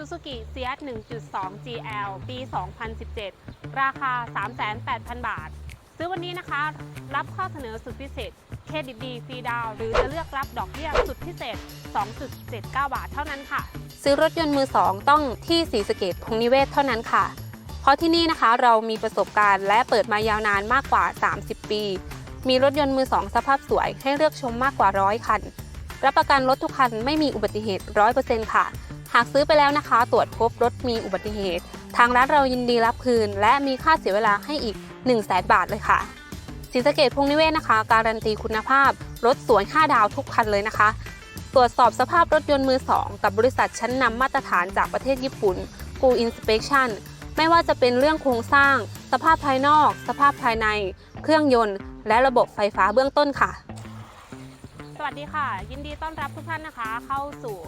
Suzuki CS 1.2 GL ปี 2017 ราคา 3,800,000 บาท ซื้อวันนี้นะคะ รับข้อเสนอสุดพิเศษ เครดิตดีฟรีดาว หรือจะเลือกรับดอกเบี้ยสุดพิเศษ 2.79 บาทเท่านั้นค่ะ ซื้อรถยนต์มือสองต้องที่สีสเกตพงนิเวศเท่านั้นค่ะ เพราะที่นี่นะคะเรามีประสบการณ์และเปิดมายาวนานมากกว่า 30 ปี มีรถยนต์มือสองสภาพสวยให้เลือกชมมากกว่าร้อยคันรับประกันรถทุกคันไม่มีอุบัติเหตุ 100%ค่ะ หากซื้อไปแล้วนะคะ ตรวจพบรถมีอุบัติเหตุ ทางร้านเรายินดีรับคืน และมีค่าเสียเวลาให้อีก 1 0 0 0 0แบาทเลยค่ะศรีสะเกดพงนิเวศนะคะ การันตีคุณภาพ รถสวย5ดาวทุกคันเลยนะคะ ตรวจสอบสภาพรถยนต์มือ2กับบริษัทชั้นนำมาตรฐานจากประเทศญี่ปุ่น Go Inspection ไม่ว่าจะเป็นเรื่องโครงสร้าง สภาพภายนอก สภาพภายใน เครื่องยนต์ และระบบไฟฟ้าเบื้องต้นค่ะ สวัสดีค่ะ ยินดีต้อนรับทุกท่านนะคะ เข้าสู่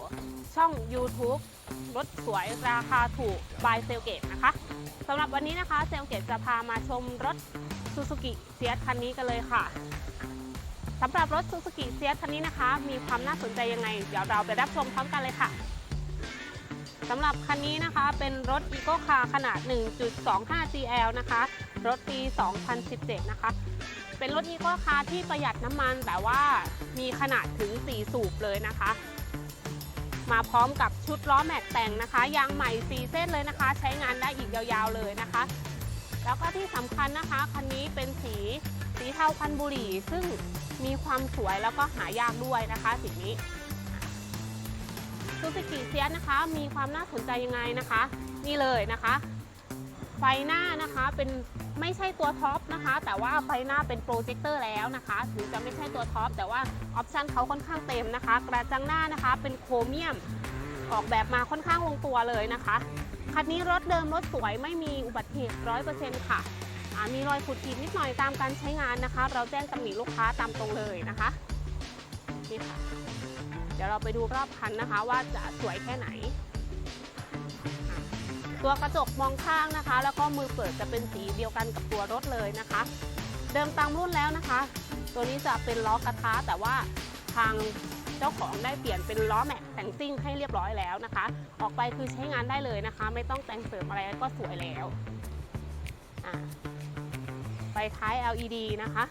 ช่อง YouTube รถสวยราคาถูก by เซลเกตนะคะสำหรับวันนี้นะคะเซลเกตจะพามาชมรถ Suzuki เซียคันนี้กันเลยค่ะสำหรับรถ Suzuki เซียคันนี้นะคะ มีความน่าสนใจยังไง เดี๋ยวเราไปรับชมพร้อมกันเลยค่ะสำหรับคันนี้นะคะเป็นรถ Eco Car ขนาด 1.25 GL นะคะ รถปี 2017 นะคะ เป็นรถอีโคคาร์ที่ประหยัดน้ำมันแต่ว่ามีขนาดถึง 4 สูบเลยนะคะ มาพร้อมกับชุดล้อแม็กแต่งนะคะ ยางใหม่ 4 เส้นเลยนะคะ ใช้งานได้อีกยาวๆเลยนะคะ แล้วก็ที่สำคัญนะคะ คันนี้เป็นสีสีเทาคันบุหรี่ ซึ่งมีความสวยแล้วก็หายากด้วยนะคะสีนี้ซูซูกิเซียสนะคะ มีความน่าสนใจยังไงนะคะ นี่เลยนะคะ ฟหน้านะคะเป็นไม่ใช่ตัวท็อปนะคะ แต่ว่าไฟหน้าเป็นโปรเจคเตอร์แล้วนะคะถึงจะไม่ใช่ตัวท็อปแต่ว่าออปชันเขาค่อนข้างเต็มนะคะ กระจังหน้านะคะเป็นโครเมียมออกแบบมาค่อนข้างลงตัวเลยนะคะคันนี้รถเดิมรถสวยไม่มีอุบัติเหตุร้อยเปอร์เซ็นต์ค่ะมีรอยขูดขีดนิดหน่อยตามการใช้งานนะคะ เราแจ้งตำหนิลูกค้าตามตรงเลยนะคะนี่ค่ะ เดี๋ยวเราไปดูรอบคันนะคะว่าจะสวยแค่ไหน ตัวกระจกมองข้างนะคะ แล้วก็มือเปิดจะเป็นสีเดียวกันกับตัวรถเลยนะคะ เดิมตามรุ่นแล้วนะคะ ตัวนี้จะเป็นล้อกระทะแต่ว่าทางเจ้าของได้เปลี่ยนเป็นล้อแม็กแต่งซิ่งให้เรียบร้อยแล้วนะคะ ออกไปคือใช้งานได้เลยนะคะ ไม่ต้องแต่งเสริมอะไรก็สวยแล้วไฟท้าย LED นะคะ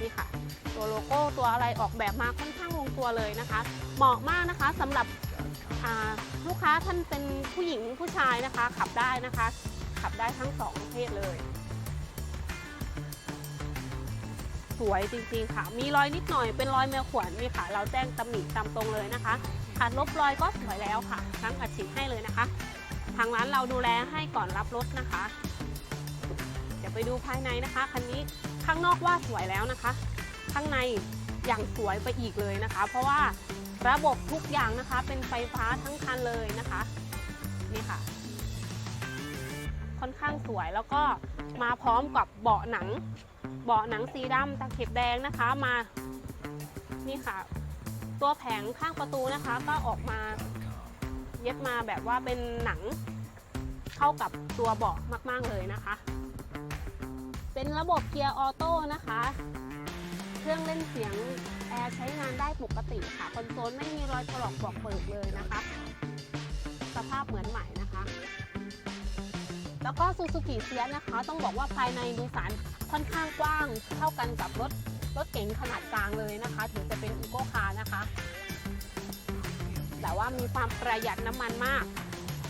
นี่ค่ะ ตัวโลโก้ตัวอะไรออกแบบมาค่อนข้างลงตัวเลยนะคะ เหมาะมากนะคะสำหรับ ลูกค้าท่านเป็นผู้หญิงผู้ชายนะคะ ขับได้นะคะ ขับได้ทั้งสองเพศเลย สวยจริงๆค่ะ มีรอยนิดหน่อยเป็นรอยแมวขวนนี่ค่ะ เราแจ้งตำหนิตามตรงเลยนะคะขาดลบรอยก็สวยแล้วค่ะทั้งอัดฉีดให้เลยนะคะ ทางร้านเราดูแลให้ก่อนรับรถนะคะ เดี๋ยวไปดูภายในนะคะคันนี้ข้างนอกว่าสวยแล้วนะคะ ข้างในอย่างสวยไปอีกเลยนะคะ เพราะว่า ระบบทุกอย่างนะคะเป็นไฟฟ้าทั้งคันเลยนะคะนี่ค่ะ ค่อนข้างสวยแล้วก็มาพร้อมกับเบาะหนัง เบาะหนังสีดำตะเข็บแดงนะคะมานี่ค่ะ ตัวแผงข้างประตูนะคะ ก็ออกมาเย็บมาแบบว่าเป็นหนังเข้ากับตัวเบาะมาก ๆเลยนะคะ เป็นระบบเกียร์ออโต้นะคะ รื่องเล่นเสียงแอร์ใช้งานได้ปกติค่ะคอนโซลไม่มีรอยถลอกปอกเปิดเลยนะคะ สภาพเหมือนใหม่นะคะ แล้วก็ซูซูกิเซียนะคะ ต้องบอกว่าภายในดยสารค่อนข้างกว้าง เท่ากันกับรถรถเก๋งขนาดกลางเลยนะคะ ถึงจะเป็นอีโก้คาร์นะคะ แต่ว่ามีความประหยัดน้ำมันมาก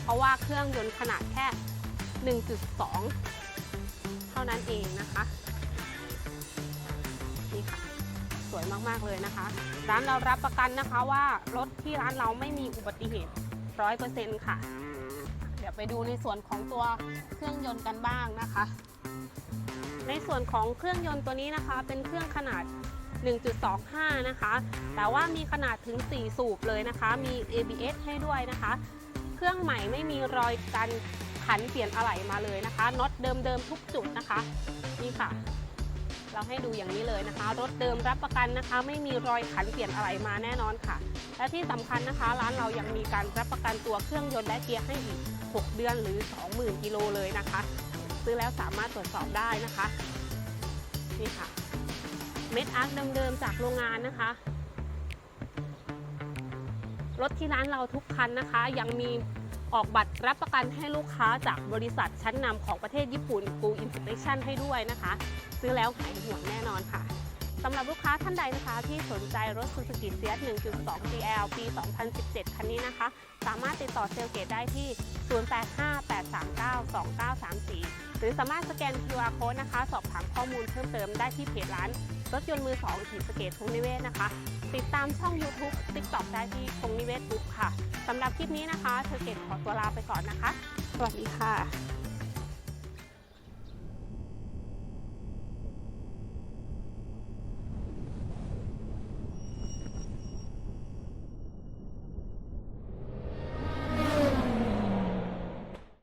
เพราะว่าเครื่องยนต์ขนาดแค่ 1.2 เท่านั้นเองนะคะ วยมากๆเลยนะคะ ร้านเรารับประกันนะคะว่ารถที่ร้านเราไม่มีอุบัติเหตุร้อยเปอร์เซ็นต์ค่ะ เดี๋ยวไปดูในส่วนของตัวเครื่องยนต์กันบ้างนะคะ ในส่วนของเครื่องยนต์ตัวนี้นะคะ เป็นเครื่องขนาด 1.25 นะคะ แต่ว่ามีขนาดถึง 4 สูบเลยนะคะ มี ABS ให้ด้วยนะคะ เครื่องใหม่ไม่มีรอยกันขันเปลี่ยนอะไหล่มาเลยนะคะน็อตเดิมๆทุกจุดนะคะ นี่ค่ะ เราให้ดูอย่างนี้เลยนะคะ รถเดิมรับประกันนะคะ ไม่มีรอยขันเปลี่ยนอะไรมาแน่นอนค่ะ และที่สำคัญนะคะ ร้านเรายังมีการรับประกันตัวเครื่องยนต์และเกียร์ให้อีก 6 เดือนหรือ 20,000 กิโลเลยนะคะ ซื้อแล้วสามารถตรวจสอบได้นะคะนี่ค่ะ เม็ดอาร์คเดิมๆจากโรงงานนะคะรถที่ร้านเราทุกคันนะคะ ยังมี ออกบัตรรับประกันให้ลูกค้าจากบริษัทชั้นนำของประเทศญี่ปุ่น Full Inspection ให้ด้วยนะคะ ซื้อแล้วหายห่วงแน่นอนค่ะสำหรับลูกค้าท่านใดนะคะ ที่สนใจรถ Suzuki CS 1.2 GL ปี 2017 คันนี้นะคะ สามารถติดต่อเซลลเกตได้ที่ 0858392934 หรือสามารถสแกน QR code นะคะ สอบถามข้อมูลเพิ่มเติมได้ที่เพจร้าน รถยนต์มือสองขีดสเกตพงนิเวศนะคะ ติดตามช่อง YouTube TikTok ได้ที่พงนิเวศบุ๊กค่ะสำหรับคลิปนี้นะคะเธอเกตขอตัวลาไปก่อนนะคะ สวัสดีค่ะ